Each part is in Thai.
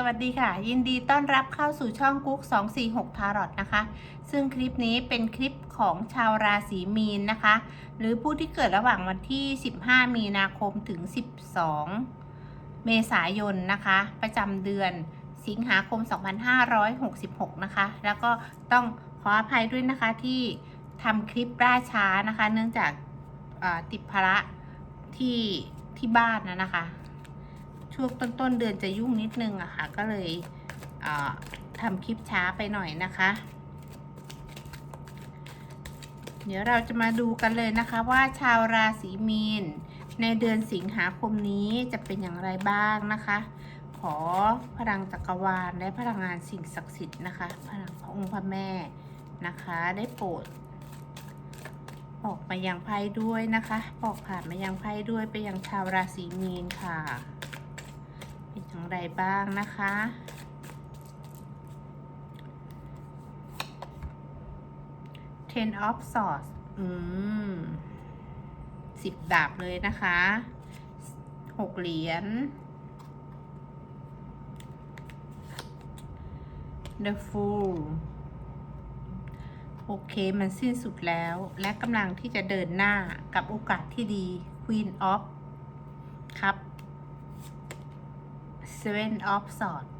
สวัสดีค่ะ ยินดีต้อนรับเข้าสู่ช่องกุ๊ก246ทารอตนะคะ ซึ่งคลิปนี้เป็นคลิปของชาวราศีมีนนะคะ หรือผู้ที่เกิดระหว่างวันที่ 15 มีนาคมถึง 12 เมษายนนะคะ ประจำเดือนสิงหาคม 2566 นะคะ แล้วก็ต้องขออภัยด้วยนะคะที่ทำคลิปล่าช้านะคะ เนื่องจากเอ่อติดภาระที่ที่บ้านนะนะคะ ช่วงต้นๆเดือนจะยุ่งนิดนึงอะค่ะ ก็เลยเทำคลิปช้าไปหน่อยนะคะ เดี๋ยวเราจะมาดูกันเลยนะคะว่าชาวราศีมีน ในเดือนสิงหาคมนี้จะเป็นอย่างไรบ้างนะคะ ขอพลังจักรวาลและพลังงานสิ่งศักดิ์สิทธิ์นะคะ พลังขององค์พระแม่นะคะ ได้โปรดบอกมายังไพ่ด้วยนะคะ บอกผ่านมายังไพ่ด้วยไปยังชาวราศีมีนค่ะ เป็นอย่างไรบ้างนะคะ Ten of Swords อืมสิบดาบเลยนะคะหกเหรียญ The Fool โอเค มันสิ้นสุดแล้ว และกำลังที่จะเดินหน้ากับโอกาสที่ดี Queen of ครับ Seven of Swords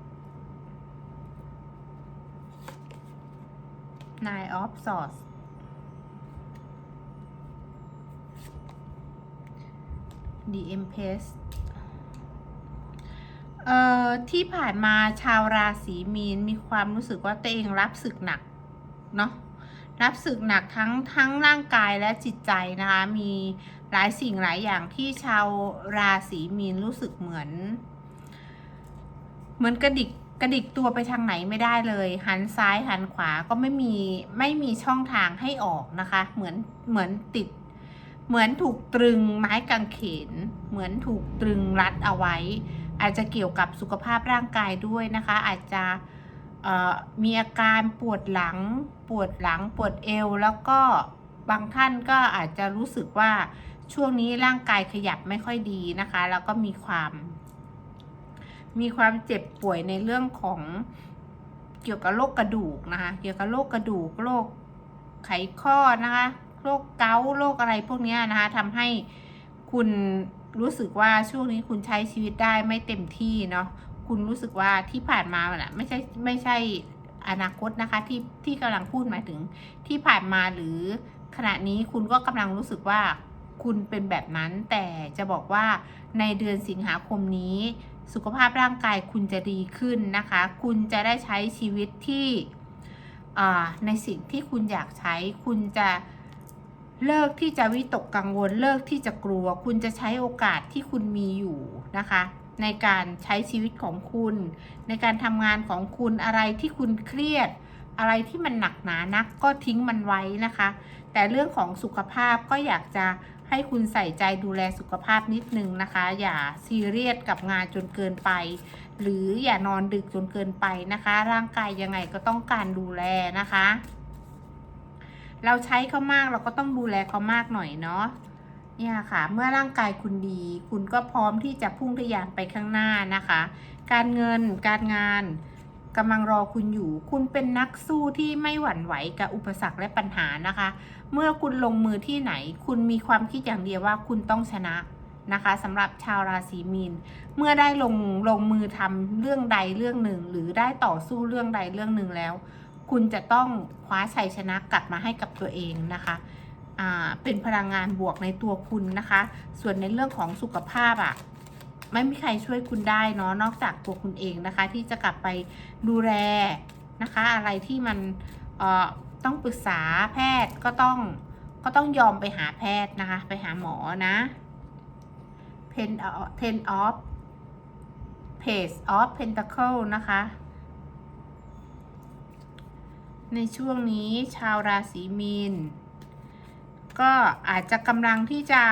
Nine of Swords The Empress เอ่อที่ผ่านมาชาวราศีมีนมีความรู้สึกว่าตัวเองรับศึกหนักเนาะรับศึกหนักทั้งทั้งร่างกายและจิตใจนะคะ มีหลายสิ่งหลายอย่างที่ชาวราศีมีนรู้สึกเหมือน เหมือนกระดิกกระดิกตัวไปทางไหนไม่ได้เลย หันซ้ายหันขวาก็ไม่มีไม่มีช่องทางให้ออกนะคะ เหมือนเหมือนติด เหมือนถูกตรึงไม้กางเขน เหมือนถูกตรึงรัดเอาไว้ อาจจะเกี่ยวกับสุขภาพร่างกายด้วยนะคะ อาจจะมีอาการปวดหลัง ปวดหลังปวดเอว แล้วก็บางท่านก็อาจจะรู้สึกว่าช่วงนี้ร่างกายขยับไม่ค่อยดีนะคะ แล้วก็มีความ มีความเจ็บป่วยในเรื่องของเกี่ยวกับโรคกระดูกนะคะ เกี่ยวกับโรคกระดูกโรคไขข้อนะคะ โรคเกาต์โรคอะไรพวกนี้นะคะทำให้คุณรู้สึกว่าช่วงนี้คุณใช้ชีวิตได้ไม่เต็มที่เนาะ คุณรู้สึกว่าที่ผ่านมาน่ะไม่ใช่ไม่ใช่อนาคตนะคะที่ที่กำลังพูดหมายถึงที่ผ่านมาหรือขณะนี้คุณก็กำลังรู้สึกว่าคุณเป็นแบบนั้นแต่จะบอกว่าในเดือนสิงหาคมนี้ สุขภาพร่างกายคุณจะดีขึ้นนะคะ คุณจะได้ใช้ชีวิตที่ในสิ่งที่คุณอยากใช้ คุณจะเลิกที่จะวิตกกังวล เลิกที่จะกลัว คุณจะใช้โอกาสที่คุณมีอยู่นะคะ ในการใช้ชีวิตของคุณ ในการทำงานของคุณอะไรที่คุณเครียด อะไรที่มันหนักหนานักก็ทิ้งมันไว้นะคะ แต่เรื่องของสุขภาพก็อยากจะ ให้คุณใส่ใจดูแลสุขภาพนิดนึงนะคะ อย่าซีเรียสกับงานจนเกินไป หรืออย่านอนดึกจนเกินไปนะคะ ร่างกายยังไงก็ต้องการดูแลนะคะ เราใช้เขามากเราก็ต้องดูแลเขามากหน่อยเนาะเนี่ยค่ะ เมื่อร่างกายคุณดี คุณก็พร้อมที่จะพุ่งทะยานไปข้างหน้านะคะ การเงินการงาน กำลังรอคุณอยู่ คุณเป็นนักสู้ที่ไม่หวั่นไหวกับอุปสรรคและปัญหานะคะ เมื่อคุณลงมือที่ไหน คุณมีความคิดอย่างเดียวว่าคุณต้องชนะนะคะสำหรับชาวราศีมีน เมื่อได้ลงลงมือทำเรื่องใดเรื่องหนึ่ง หรือได้ต่อสู้เรื่องใดเรื่องหนึ่งแล้ว คุณจะต้องคว้าชัยชนะกลับมาให้กับตัวเองนะคะเป็นพลังงานบวกในตัวคุณนะคะ ส่วนในเรื่องของสุขภาพอะ่ะ ไม่มีใครช่วยคุณได้เนาะนอกจากตัวคุณเองนะคะ ที่จะกลับไปดูแลนะคะ อะไรที่มันเอ่อต้องปรึกษาแพทย์ก็ต้องก็ต้องยอมไปหาแพทย์นะคะ ไปหาหมอนะ Ten Ten of Page of Pentacle นะคะ ในช่วงนี้ชาวราศีมีน ก็อาจจะกำลังที่จะ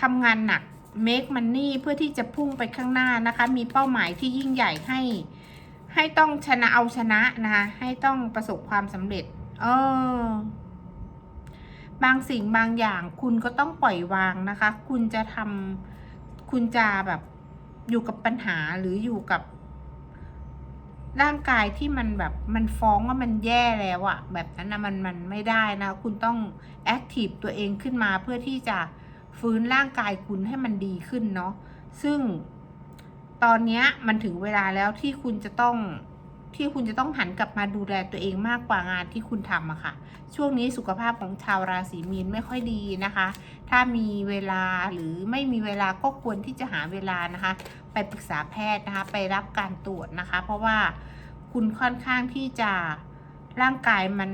ทำงานหนัก make money เพื่อที่จะพุ่งไปข้างหน้านะคะ มีเป้าหมายที่ยิ่งใหญ่ให้ ให้ต้องชนะเอาชนะนะคะ ให้ต้องประสบความสำเร็จ เออบางสิ่งบางอย่างคุณก็ต้องปล่อยวางนะคะ คุณจะทำคุณจะแบบอยู่กับปัญหาหรืออยู่กับ ร่างกายที่มันแบบมันฟ้องว่ามันแย่แล้วอะแบบนั้นนะมันมันไม่ได้นะ คุณต้องแอคทีฟตัวเองขึ้นมาเพื่อที่จะ ฟื้นร่างกายคุณให้มันดีขึ้นเนาะซึ่งตอนนี้มันถึงเวลาแล้วที่คุณจะต้องที่คุณจะต้องหันกลับมาดูแลตัวเองมากกว่างานที่คุณทำอะค่ะ ช่วงนี้สุขภาพของชาวราศีมีนไม่ค่อยดีนะคะ ถ้ามีเวลาหรือไม่มีเวลาก็ควรที่จะหาเวลานะคะ ไปปรึกษาแพทย์นะคะ ไปรับการตรวจนะคะ เพราะว่าคุณค่อนข้างที่จะร่างกายมัน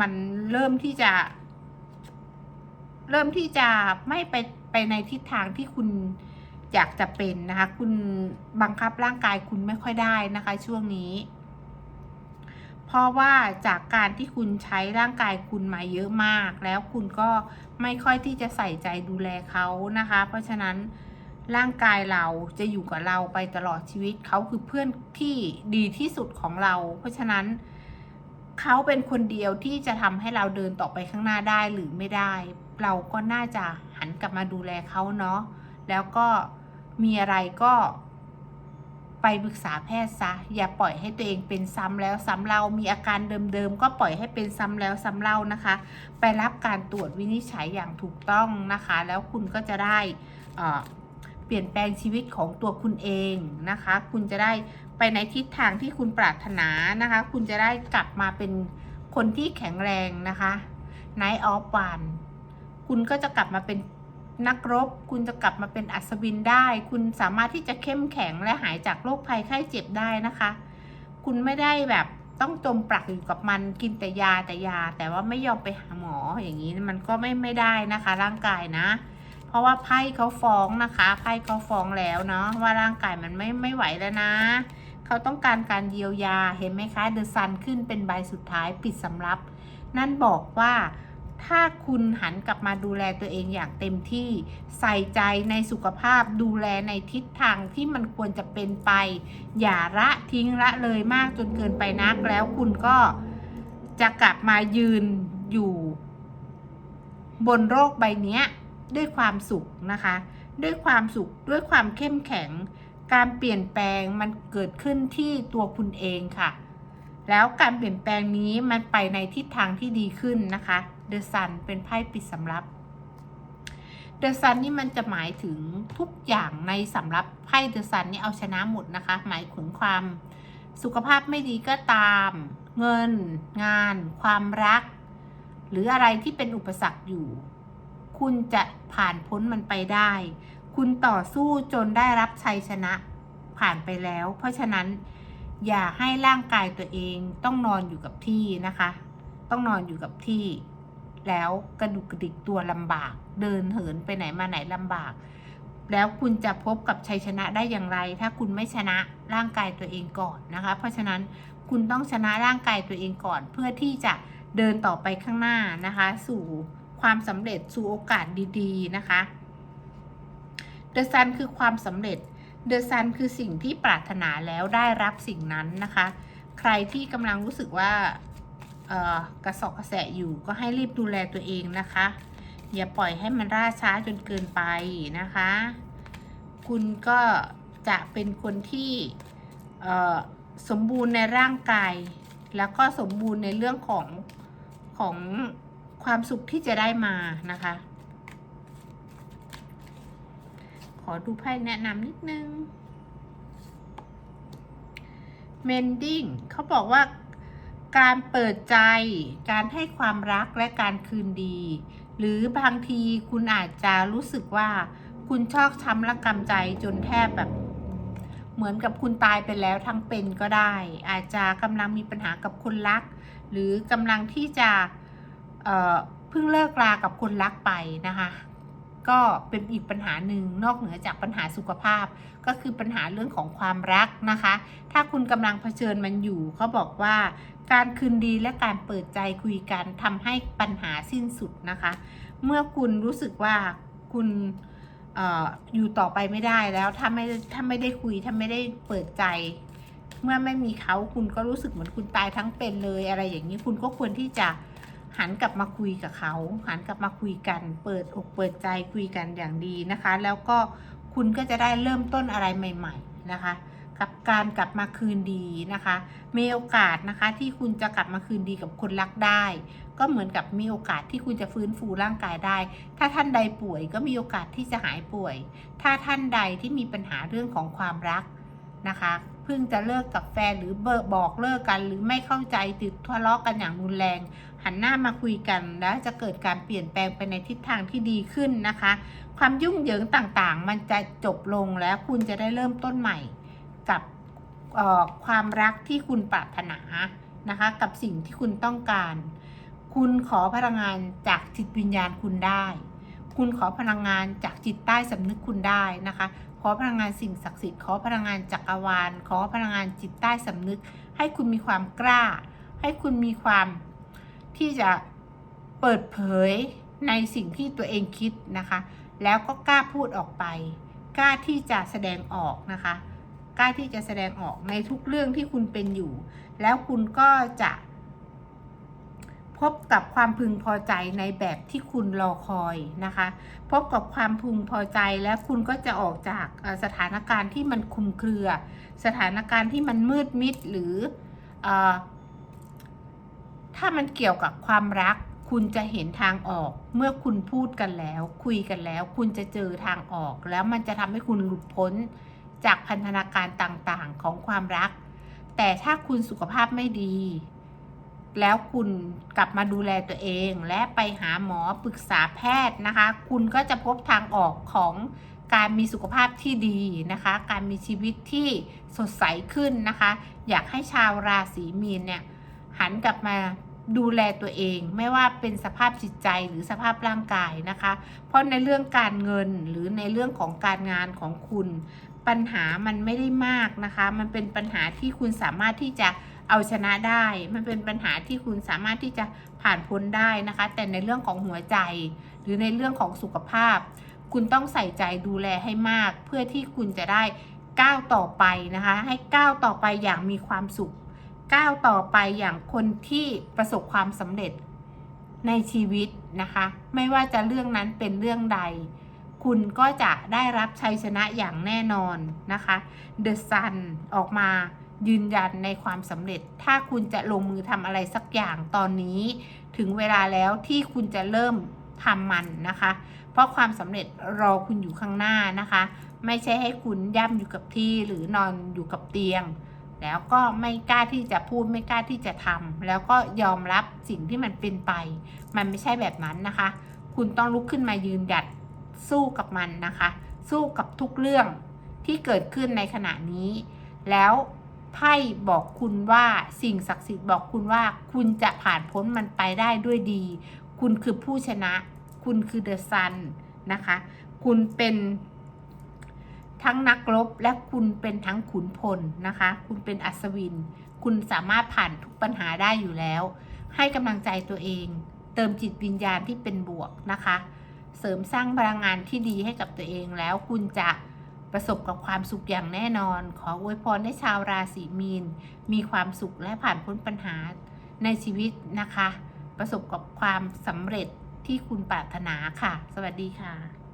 มันเริ่มที่จะ เริ่มที่จะไม่ไปไปในทิศทางที่คุณอยากจะเป็นนะคะ คุณบังคับร่างกายคุณไม่ค่อยได้นะคะ ช่วงนี้ เพราะว่าจากการที่คุณใช้ร่างกายคุณมาเยอะมาก แล้วคุณก็ไม่ค่อยที่จะใส่ใจดูแลเขานะคะ เพราะฉะนั้นร่างกายเราจะอยู่กับเราไปตลอดชีวิตเขาคือเพื่อนที่ดีที่สุดของเรา เพราะฉะนั้นเขาเป็นคนเดียวที่จะทำให้เราเดินต่อไปข้างหน้าได้หรือไม่ได้ เราก็น่าจะหันกลับมาดูแลเขาเนาะแล้วก็มีอะไรก็ไปปรึกษาแพทย์ซะ อย่าปล่อยให้ตัวเองเป็นซ้ำแล้วซ้ำเล่ามีอาการเดิมๆก็ปล่อยให้เป็นซ้ำแล้วซ้ำเล่านะคะ ไปรับการตรวจวินิจฉัยอย่างถูกต้องนะคะ แล้วคุณก็จะได้เอ่อเปลี่ยนแปลงชีวิตของตัวคุณเองนะคะ คุณจะได้ไปในทิศทางที่คุณปรารถนานะคะ คุณจะได้กลับมาเป็นคนที่แข็งแรงนะคะ Night of One คุณก็จะกลับมาเป็นนักรบ คุณจะกลับมาเป็นอัศวินได้ คุณสามารถที่จะเข้มแข็งและหายจากโรคภัยไข้เจ็บได้นะคะ คุณไม่ได้แบบต้องจมปลักอยู่กับมันกินแต่ยาแต่ยา แต่ว่าไม่ยอมไปหาหมออย่างนี้มันก็ไม่ไม่ได้นะคะ ร่างกายนะ เพราะว่าไพ่เขาฟ้องนะคะไพ่เขาฟ้องแล้วเนาะว่าร่างกายมันไม่ไม่ไหวแล้วนะ เขาต้องการการเยียวยาเห็นไหมคะเดอะซันขึ้นเป็นใบสุดท้ายปิดสำรับ นั่นบอกว่า ถ้าคุณหันกลับมาดูแลตัวเองอย่างเต็มที่ ใส่ใจในสุขภาพดูแลในทิศทางที่มันควรจะเป็นไป อย่าละทิ้งละเลยมากจนเกินไปนัก แล้วคุณก็จะกลับมายืนอยู่ บนโรคใบนี้ด้วยความสุขนะคะ ด้วยความสุขด้วยความเข้มแข็ง การเปลี่ยนแปลงมันเกิดขึ้นที่ตัวคุณเองค่ะ แล้วการเปลี่ยนแปลงนี้มันไปในทิศทางที่ดีขึ้นนะคะ The Sun เป็นไพ่ปิดสำรับ The Sun นี่มันจะหมายถึงทุกอย่างในสำรับไพ่ The Sun นี่เอาชนะหมดนะคะ หมายถึงความสุขภาพไม่ดีก็ตาม เงิน งาน ความรัก หรืออะไรที่เป็นอุปสรรคอยู่ คุณจะผ่านพ้นมันไปได้ คุณต่อสู้จนได้รับชัยชนะผ่านไปแล้ว เพราะฉะนั้นอย่าให้ร่างกายตัวเองต้องนอนอยู่กับที่นะคะ ต้องนอนอยู่กับที่ แล้วกระดุกกระดิกตัวลำบาก เดินเหินไปไหนมาไหนลำบาก แล้วคุณจะพบกับชัยชนะได้อย่างไร ถ้าคุณไม่ชนะร่างกายตัวเองก่อนนะคะ เพราะฉะนั้นคุณต้องชนะร่างกายตัวเองก่อน เพื่อที่จะเดินต่อไปข้างหน้านะคะ สู่ความสำเร็จสู่โอกาสดีๆนะคะ The Sun คือความสำเร็จ The Sun คือสิ่งที่ปรารถนาแล้วได้รับสิ่งนั้นนะคะ ใครที่กำลังรู้สึกว่า กระสอบกระแสอยู่ก็ให้รีบดูแลตัวเองนะคะ อย่าปล่อยให้มันล่าช้าจนเกินไปนะคะ คุณก็จะเป็นคนที่สมบูรณ์ในร่างกาย แล้วก็สมบูรณ์ในเรื่องของของความสุขที่จะได้มานะคะ ขอดูไพ่แนะนำนิดนึง mending เขาบอกว่า การเปิดใจ การให้ความรักและการคืนดี หรือบางทีคุณอาจจะรู้สึกว่าคุณชอกช้ำและกำใจจนแทบแบบ เหมือนกับคุณตายไปแล้วทั้งเป็นก็ได้ อาจจะกำลังมีปัญหากับคนรัก หรือกำลังที่จะเเพิ่งเลิกรากับคนรักไปนะคะ ก็เป็นอีกปัญหาหนึ่งนอกเหนือจากปัญหาสุขภาพ ก็คือปัญหาเรื่องของความรักนะคะ ถ้าคุณกำลังเผชิญมันอยู่เขาบอกว่าการคืนดีและการเปิดใจคุยกันทำให้ปัญหาสิ้นสุดนะคะ เมื่อคุณรู้สึกว่าคุณอออยู่ต่อไปไม่ได้แล้วถ้าไม่ถ้าไม่ได้คุยถ้าไม่ได้เปิดใจ เมื่อไม่มีเขาคุณก็รู้สึกเหมือนคุณตายทั้งเป็นเลยอะไรอย่างนี้คุณก็ควรที่จะ หันกลับมาคุยกับเขา หันกลับมาคุยกัน เปิดอกเปิดใจคุยกันอย่างดีนะคะ แล้วก็คุณก็จะได้เริ่มต้นอะไรใหม่ ๆนะคะ กับการกลับมาคืนดีนะคะ มีโอกาสนะคะที่คุณจะกลับมาคืนดีกับคนรักได้ ก็เหมือนกับมีโอกาสที่คุณจะฟื้นฟูร่างกายได้ ถ้าท่านใดป่วยก็มีโอกาสที่จะหายป่วย ถ้าท่านใดที่มีปัญหาเรื่องของความรักนะคะ เพิ่งจะเลิกกับแฟนหรือเบิกบอกเลิกกันหรือไม่เข้าใจติดทะเลาะกันอย่างรุนแรง หันหน้ามาคุยกันแล้วจะเกิดการเปลี่ยนแปลงไปในทิศทางที่ดีขึ้นนะคะ ความยุ่งเหยิงต่างๆ มันจะจบลงแล้วคุณจะได้เริ่มต้นใหม่กับความรักที่คุณปรารถนานะคะกับสิ่งที่คุณต้องการ คุณขอพลังงานจากจิตวิญญาณคุณได้ คุณขอพลังงานจากจิตใต้สำนึกคุณได้นะคะ อพลังงานสิ่งศักดิ์สิทธิ์ขอพลังงานจักรวาล ขอพลังงานจิตใต้สำนึก ให้คุณมีความกล้า ให้คุณมีความที่จะเปิดเผยในสิ่งที่ตัวเองคิดนะคะ แล้วก็กล้าพูดออกไป กล้าที่จะแสดงออกนะคะ กล้าที่จะแสดงออกในทุกเรื่องที่คุณเป็นอยู่ แล้วคุณก็จะ พบกับความพึงพอใจในแบบที่คุณรอคอยนะคะ พบกับความพึงพอใจและคุณก็จะออกจากสถานการณ์ที่มันคุมเครือ สถานการณ์ที่มันมืดมิดหรืออถ้ามันเกี่ยวกับความรัก คุณจะเห็นทางออก เมื่อคุณพูดกันแล้ว คุยกันแล้ว คุณจะเจอทางออก แล้วมันจะทำให้คุณหลุดพ้นจากพันธนาการต่างๆของความรัก แต่ถ้าคุณสุขภาพไม่ดี แล้วคุณกลับมาดูแลตัวเอง และไปหาหมอปรึกษาแพทย์นะคะ คุณก็จะพบทางออกของการมีสุขภาพที่ดีนะคะ การมีชีวิตที่สดใสขึ้นนะคะ อยากให้ชาวราศีมีนเนี่ยหันกลับมาดูแลตัวเอง ไม่ว่าเป็นสภาพจิตใจหรือสภาพร่างกายนะคะ เพราะในเรื่องการเงินหรือในเรื่องของการงานของคุณ ปัญหามันไม่ได้มากนะคะ มันเป็นปัญหาที่คุณสามารถที่จะเอาชนะได้ มันเป็นปัญหาที่คุณสามารถที่จะผ่านพ้นได้นะคะ แต่ในเรื่องของหัวใจ หรือในเรื่องของสุขภาพ คุณต้องใส่ใจดูแลให้มาก เพื่อที่คุณจะได้ก้าวต่อไปนะคะ ให้ก้าวต่อไปอย่างมีความสุข ก้าวต่อไปอย่างคนที่ประสบความสำเร็จในชีวิตนะคะ ไม่ว่าจะเรื่องนั้นเป็นเรื่องใด คุณก็จะได้รับชัยชนะอย่างแน่นอนนะคะ The Sun ออกมายืนยันในความสำเร็จ ถ้าคุณจะลงมือทำอะไรสักอย่างตอนนี้ ถึงเวลาแล้วที่คุณจะเริ่มทำมันนะคะ เพราะความสำเร็จรอคุณอยู่ข้างหน้านะคะ ไม่ใช่ให้คุณย่ำอยู่กับที่หรือนอนอยู่กับเตียง แล้วก็ไม่กล้าที่จะพูดไม่กล้าที่จะทำแล้วก็ยอมรับสิ่งที่มันเป็นไป มันไม่ใช่แบบนั้นนะคะ คุณต้องลุกขึ้นมายืนหยัด สู้กับมันนะคะ สู้กับทุกเรื่องที่เกิดขึ้นในขณะนี้ แล้วไพ่บอกคุณว่าสิ่งศักดิ์สิทธิ์บอกคุณว่าคุณจะผ่านพ้นมันไปได้ด้วยดี คุณคือผู้ชนะ คุณคือเดอะซันนะคะ คุณเป็นทั้งนักรบและคุณเป็นทั้งขุนพลนะคะ คุณเป็นอัศวิน คุณสามารถผ่านทุกปัญหาได้อยู่แล้ว ให้กำลังใจตัวเอง เติมจิตวิญญาณที่เป็นบวกนะคะ เสริมสร้างพลังงานที่ดีให้กับตัวเองแล้วคุณจะประสบกับความสุขอย่างแน่นอน ขออวยพรให้ชาวราศีมีน มีความสุขและผ่านพ้นปัญหาในชีวิตนะคะ ประสบกับความสำเร็จที่คุณปรารถนาค่ะ สวัสดีค่ะ